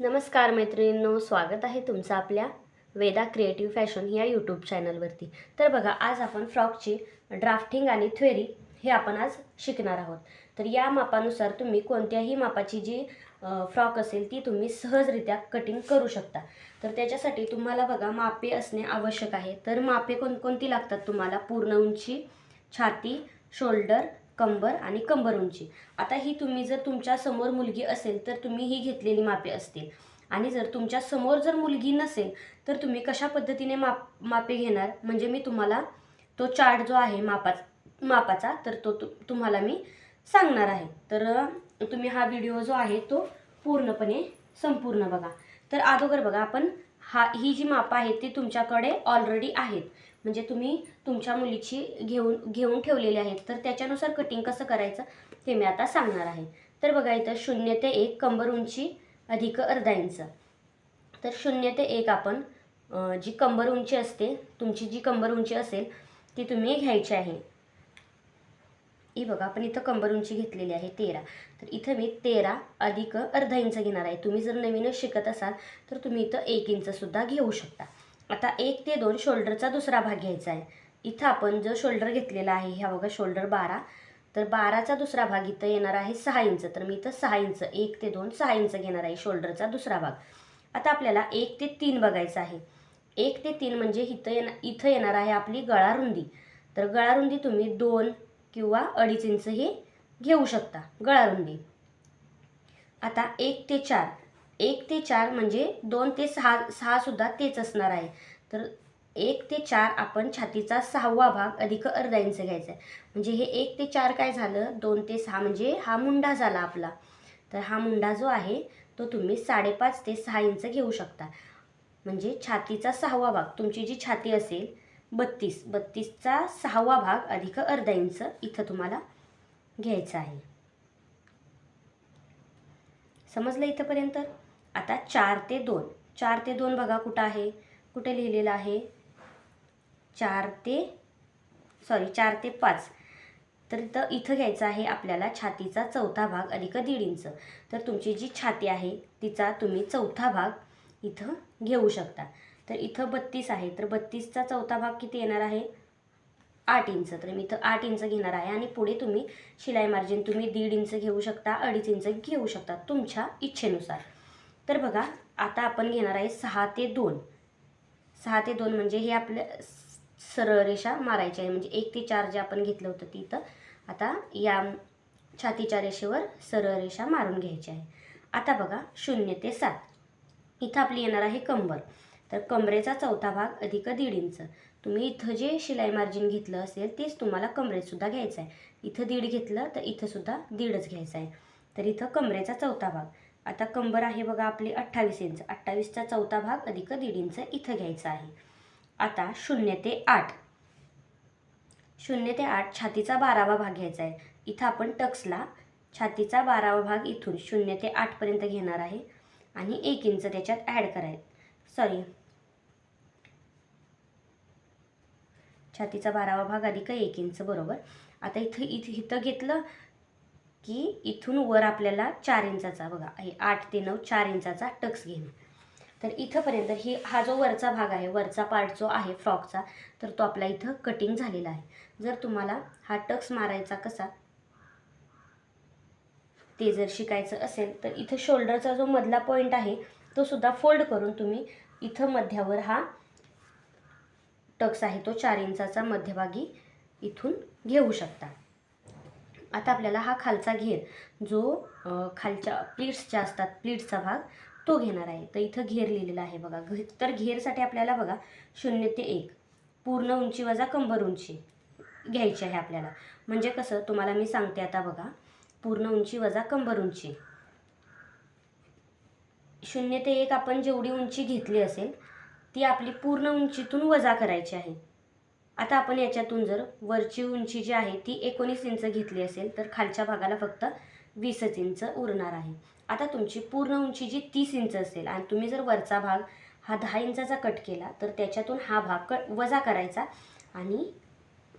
नमस्कार मैत्रिणींनो स्वागत आहे तुमचं आपल्या वेदा क्रिएटिव्ह फॅशन या यूट्यूब चॅनलवरती. तर बघा आज आपण फ्रॉकची ड्राफ्टिंग आणि थ्वेरी हे आपण आज शिकणार आहोत. तर या मापानुसार तुम्ही कोणत्याही मापाची जी फ्रॉक असेल ती तुम्ही सहजरित्या कटिंग करू शकता. तर त्याच्यासाठी तुम्हाला बघा मापे असणे आवश्यक आहे. तर मापे कोणकोणती लागतात तुम्हाला? पूर्ण उंची छाती शोल्डर कंबर आणि कंबर उंची आता ही तुम्ही जर तुमच्यासमोर मुलगी असेल तर तुम्ही ही घेतलेली मापे असतील. आणि जर तुमच्यासमोर जर मुलगी नसेल तर तुम्ही कशा पद्धतीने माप मापे घेणार? म्हणजे मी तुम्हाला तो चार्ट जो आहे मापा मापाचा तर तो तु तुम्हाला मी सांगणार आहे. तर तुम्ही हा व्हिडिओ जो आहे तो पूर्णपणे संपूर्ण बघा. तर अगोदर बघा आपण हा ही जी मापं आहेत ती तुमच्याकडे ऑलरेडी आहेत. म्हणजे तुम्ही तुमच्या मुलीची घेऊन घेऊन ठेवलेली आहेत. तर त्याच्यानुसार कटिंग कसं करायचं ते मी आता सांगणार आहे. तर बघा इथं शून्य ते एक कंबर उंची अधिक अर्धा इंच. तर शून्य ते एक आपण जी कंबर उंची असते तुमची जी कंबर उंची असेल ती तुम्ही घ्यायची आहे. ही बघा आपण इथं कंबर उंची घेतलेली आहे तेरा. तर इथं मी तेरा अधिक अर्धा इंच घेणार आहे. तुम्ही जर नवीनच शिकत असाल तर तुम्ही इथं एक इंचसुद्धा घेऊ शकता. आता एक ते दोन शोल्डरचा दुसरा भाग घ्यायचा आहे. इथं आपण जो शोल्डर घेतलेला आहे ह्या बघा शोल्डर बारा. तर बाराचा दुसरा भाग इथं येणार आहे सहा इंच. तर मी इथं सहा इंच एक ते दोन सहा इंच घेणार आहे शोल्डरचा दुसरा भाग. आता आपल्याला एक ते तीन बघायचं आहे. एक ते तीन म्हणजे इथं येणार इथं येणार आहे आपली गळारुंदी तर गळारुंदी तुम्ही दोन किंवा अडीच इंच हे घेऊ शकता गळारुंदी आता एक ते चार. एक ते चार म्हणजे दोन ते सहा सहासुद्धा तेच असणार आहे. तर एक ते चार आपण छातीचा सहावा भाग अधिक अर्धा इंच घ्यायचा आहे. म्हणजे हे एक ते चार काय झालं? दोन ते सहा म्हणजे हा मुंडा झाला आपला. तर हा मुंडा जो आहे तो तुम्ही साडेपाच ते सहा इंच घेऊ शकता. म्हणजे छातीचा सहावा भाग तुमची जी छाती असेल बत्तीस बत्तीसचा सहावा भाग अधिक अर्धा इंच इथं तुम्हाला घ्यायचा आहे. समजलं इथंपर्यंत? आता चार ते दोन. चार ते दोन बघा कुठं आहे. कुठे लिहिलेलं आहे? चार ते सॉरी चार ते पाच. तर इथं इथं घ्यायचं आहे आपल्याला छातीचा चौथा भाग अधिक दीड इंच. तर तुमची जी छाती आहे तिचा तुम्ही चौथा भाग इथं घेऊ शकता. तर इथं बत्तीस आहे. तर बत्तीसचा चौथा भाग किती येणार आहे? आठ इंच. तर मी इथं आठ इंच घेणार आहे आणि पुढे तुम्ही शिलाई मार्जिन तुम्ही दीड इंच घेऊ शकता अडीच इंच घेऊ शकता तुमच्या इच्छेनुसार. तर बघा आता आपण घेणार आहे सहा ते दोन. सहा ते दोन म्हणजे हे आपल्या सरळ रेषा मारायची आहे. म्हणजे एक ते चार जे आपण घेतलं होतं ती आता या छातीच्या रेषेवर सरळ रेषा मारून घ्यायची आहे. आता बघा शून्य ते सात. इथं आपली येणार आहे कंबर. तर कमरेचा चौथा भाग अधिक दीड इंच. तुम्ही इथं जे शिलाई मार्जिन घेतलं असेल तेच तुम्हाला कमरेतसुद्धा घ्यायचं आहे. इथं दीड घेतलं तर इथंसुद्धा दीडच घ्यायचं आहे. तर इथं कमरेचा चौथा भाग. आता कंबर आहे बघा आपली अठ्ठावीस इंच. अठ्ठावीसचा चौथा भाग अधिक दीड इंच इथं घ्यायचा आहे. आता शून्य ते आठ. शून्य ते आठ छातीचा बारावा भाग घ्यायचा आहे. इथं आपण टक्सला छातीचा बारावा भाग इथून शून्य ते आठपर्यंत घेणार आहे आणि एक इंच त्याच्यात ॲड कराय सॉरी. छातीचा बारावा भाग अधिक एक इंच बरोबर. आता इथं इथं इथं घेतलं की इथून वर आपल्याला चार इंचाचा बघा हे आठ ते नऊ चार इंचाचा टक्स घेणं तर इथंपर्यंत ही हा जो वरचा भाग आहे वरचा पार्ट जो आहे फ्रॉकचा तर तो आपला इथं कटिंग झालेला आहे. जर तुम्हाला हा टक्स मारायचा कसा ते जर शिकायचं असेल तर इथं शोल्डरचा जो मधला पॉईंट आहे तो सुद्धा फोल्ड करून तुम्ही इथं मध्यावर हा टक्स आहे तो चार इंचाचा मध्यभागी इथून घेऊ शकता. आता आपल्याला हा खालचा घेर जो खालच्या प्लीट्सच्या असतात प्लीट्सचा भाग तो घेणार आहे. तर इथं घेर लिहिलेला आहे बघा. घ तर घेरसाठी आपल्याला बघा शून्य ते एक. पूर्ण उंची वजा कंबर उंची घ्यायची आहे आपल्याला. म्हणजे कसं तुम्हाला मी सांगते आता बघा. पूर्ण उंची वजा कंबर उंची. शून्य ते एक आपण जेवढी उंची घेतली असेल ती आपली पूर्ण उंचीतून वजा करायची आहे. आता आपण याच्यातून जर वरची उंची जी आहे ती एकोणीस इंच घेतली असेल तर खालच्या भागाला फक्त वीसच इंच उरणार आहे. आता तुमची पूर्ण उंची जी तीस इंच असेल आणि तुम्ही जर वरचा भाग हा दहा इंचाचा कट केला तर त्याच्यातून हा भाग कट वजा करायचा आणि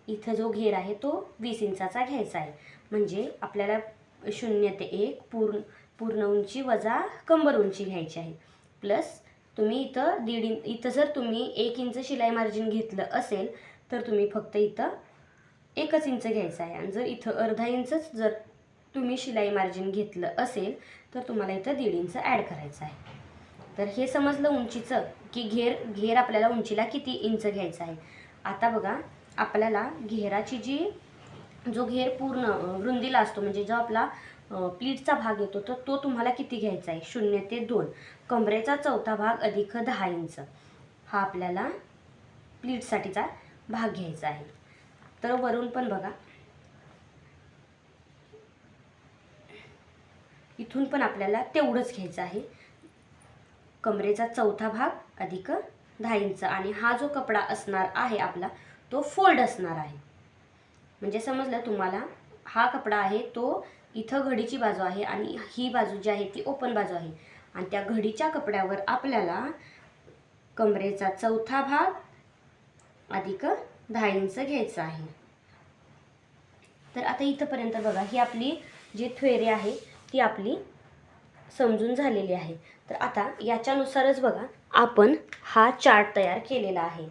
इथं जो घेर आहे तो वीस इंचाचा घ्यायचा आहे. म्हणजे आपल्याला शून्य ते एक पूर्ण पूर्ण उंची वजा कंबर उंची घ्यायची आहे. प्लस तुम्ही इथं दीड इंच इथं जर तुम्ही एक इंच शिलाई मार्जिन घेतलं असेल तर तुम्ही फक्त इथं एकच इंच घ्यायचं आहे. आणि जर इथं अर्धा इंचच जर तुम्ही शिलाई मार्जिन घेतलं असेल तर तुम्हाला इथं दीड इंच ॲड करायचं आहे. तर हे समजलं उंचीचं? की घेर घेर आपल्याला उंचीला किती इंच घ्यायचं आहे? आता बघा आपल्याला घेराची जी जो घेर पूर्ण रुंदीला असतो म्हणजे जो आपला प्लीटचा भाग येतो तर तो तुम्हाला किती घ्यायचा आहे? शून्य ते दोन. कमरेचा चौथा भाग अधिक दहा इंच. हा आपल्याला प्लीटसाठीचा भाग घ्यायचा आहे. तर वरून पण बघा. इथून पण आपल्याला तेवढंच घ्यायचं आहे. कमरेचा चौथा भाग अधिक दहा इंच आणि हा जो कपडा असणार आहे आपला तो फोल्ड असणार आहे. म्हणजे समजलं तुम्हाला? हा कपडा आहे तो इथं घडीची बाजू आहे आणि ही बाजू जी आहे ती ओपन बाजू आहे. आणि त्या घडीच्या कपड्यावर आपल्याला कमरेचा चौथा भाग अधिक दहा इंच घ्यायचं आहे. तर आता इथंपर्यंत बघा ही आपली जी थ्वेरी आहे ती आपली समजून झालेली आहे. तर आता याच्यानुसारच बघा आपण हा चार्ट तयार केलेला आहे.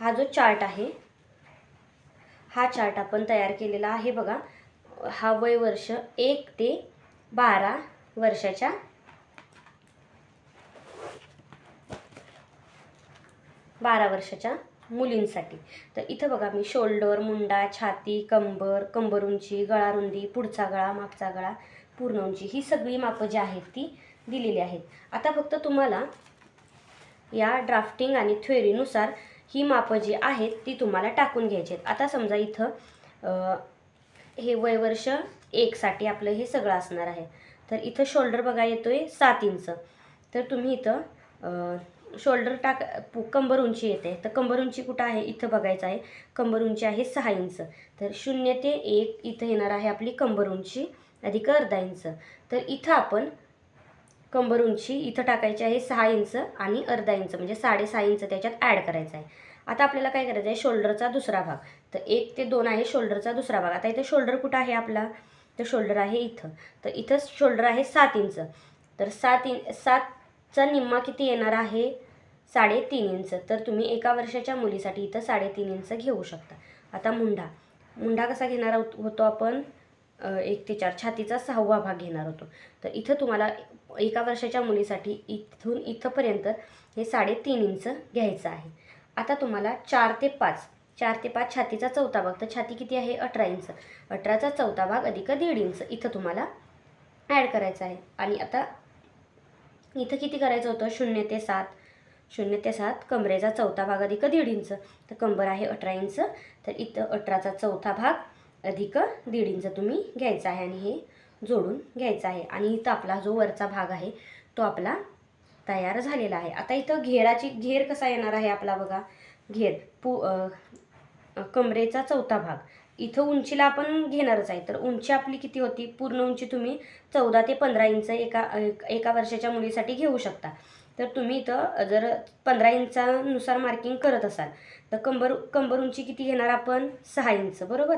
हा जो चार्ट आहे हा चार्ट आपण तयार केलेला आहे बघा. हा वय वर्ष एक ते बारा वर्षाच्या बारा वर्षाच्या मुलींसाठी. तर इथं बघा मी शोल्डर मुंडा छाती कंबर कंबर उंची गळा रुंदी पुढचा गळा मागचा गळा पूर्ण उंची ही सगळी मापं जी आहेत ती दिलेली आहेत. आता फक्त तुम्हाला या ड्राफ्टिंग आणि थ्वेरीनुसार ही मापं जी आहेत ती तुम्हाला टाकून घ्यायची आहेत. आता समजा इथं हे वयवर्ष एकसाठी आपलं हे सगळं असणार आहे. तर इथं शोल्डर बघा येतो आहे सात इंच. तर तुम्ही इथं शोल्डर टाक कंबर उंची येते. तर कंबर उंची कुठं आहे? इथं बघायचं आहे. कंबर उंची आहे सहा इंच. तर शून्य ते एक इथं येणार आहे आपली कंबर उंची अधिक अर्धा इंच. तर इथं आपण कंबर उंची इथं टाकायची आहे सहा इंच आणि अर्धा इंच. म्हणजे साडेसहा इंच त्याच्यात ॲड करायचं आहे. आता आपल्याला काय करायचं आहे? शोल्डरचा दुसरा भाग. तर एक ते दोन आहे शोल्डरचा दुसरा भाग. आता इथं शोल्डर कुठं आहे आपला? तर शोल्डर आहे इथं. तर इथं शोल्डर आहे सात इंच. तर सात इन चा निम्मा किती येणार आहे? साडेतीन इंच. तर तुम्ही एका वर्षाच्या मुलीसाठी इथं साडेतीन इंच घेऊ शकता. आता मुंडा. मुंडा कसा घेणार होतो आपण? एक ते चार. छातीचा सहावा भाग घेणार होतो. तर इथं तुम्हाला एका वर्षाच्या मुलीसाठी इथून इथंपर्यंत हे साडेतीन इंच घ्यायचं आहे. आता तुम्हाला चार ते पाच. चार ते पाच छातीचा चौथा भाग. तर छाती किती आहे? अठरा इंच. अठराचा चौथा भाग अधिक दीड इंच. इथं तुम्हाला ॲड करायचं आहे. आणि आता इथं किती करायचं होतं? शून्य ते सात. शून्य ते सात कमरेचा चौथा भाग अधिक दीड इंच. तर कंबर आहे अठरा इंच. तर इथं अठराचा चौथा भाग अधिक दीड इंच तुम्ही घ्यायचा आहे आणि हे जोडून घ्यायचं आहे. आणि इथं आपला जो वरचा भाग आहे तो आपला तयार झालेला आहे. आता इथं घेराची घेर कसा येणार आहे आपला बघा? घेर पू कमरेचा चौथा भाग. इथं उंचीला आपण घेणारच आहे. तर उंची आपली किती होती? पूर्ण उंची तुम्ही चौदा ते पंधरा इंच एका एका वर्षाच्या मुलीसाठी घेऊ शकता. तर तुम्ही इथं जर पंधरा इंचानुसार मार्किंग करत असाल तर कंबर कंबर उंची किती घेणार आपण? सहा इंच बरोबर?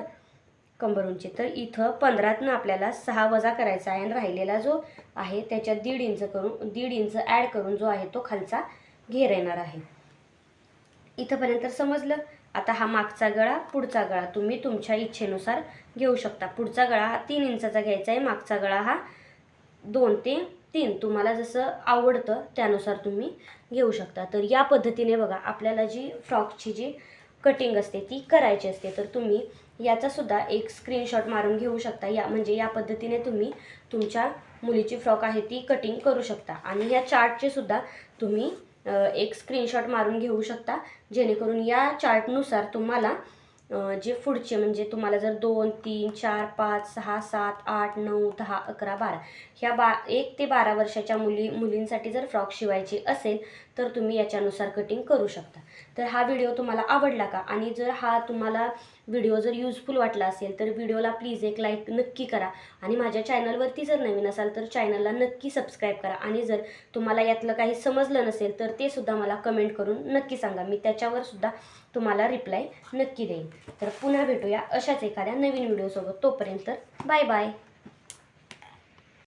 कंबर उंची. तर इथं पंधरातनं आपल्याला सहा वजा करायचा आहे आणि राहिलेला जो आहे त्याच्यात दीड इंच करून दीड इंच ॲड करून जो आहे तो खालचा घेर येणार आहे. इथंपर्यंत समजलं? आता हा मागचा गळा पुढचा गळा तुम्ही तुमच्या इच्छेनुसार घेऊ शकता. पुढचा गळा हा तीन इंचाचा घ्यायचा आहे. मागचा गळा हा दोन ते तीन. तुम्हाला जसं आवडतं त्यानुसार तुम्ही घेऊ शकता. तर या पद्धतीने बघा आपल्याला जी फ्रॉकची जी कटिंग असते ती करायची असते तर तुम्ही याचासुद्धा एक स्क्रीनशॉट मारून घेऊ शकता. या म्हणजे या पद्धतीने तुम्ही तुमच्या मुलीची फ्रॉक आहे ती कटिंग करू शकता. आणि या चार्टचे सुद्धा तुम्ही एक स्क्रीनशॉट मारून घेऊ शकता. जेणेकरून या चार्टनुसार तुम्हाला जे पुढचे म्हणजे तुम्हाला जर दोन तीन चार पाच सहा सात आठ नऊ दहा अकरा बारा ह्या बा एक ते बारा वर्षाच्या मुली मुलींसाठी जर फ्रॉक शिवायची असेल तर तुम्ही याच्यानुसार कटिंग करू शकता. तर हा व्हिडिओ तुम्हाला आवडला का? आणि जर हा तुम्हाला व्हिडिओ जर युजफुल वाटला असेल तर व्हिडिओला प्लीज एक लाईक नक्की करा. आणि माझ्या चॅनलवरती जर नवीन असाल तर चॅनलला नक्की सबस्क्राईब करा. आणि जर तुम्हाला यातलं काही समजलं नसेल तर ते सुद्धा मला कमेंट करून नक्की सांगा. मी त्याच्यावर सुद्धा तुम्हाला रिप्लाय नक्की देईन. तर पुन्हा भेटूया अशाच एखाद्या नवीन व्हिडिओसोबत तोपर्यंत बाय बाय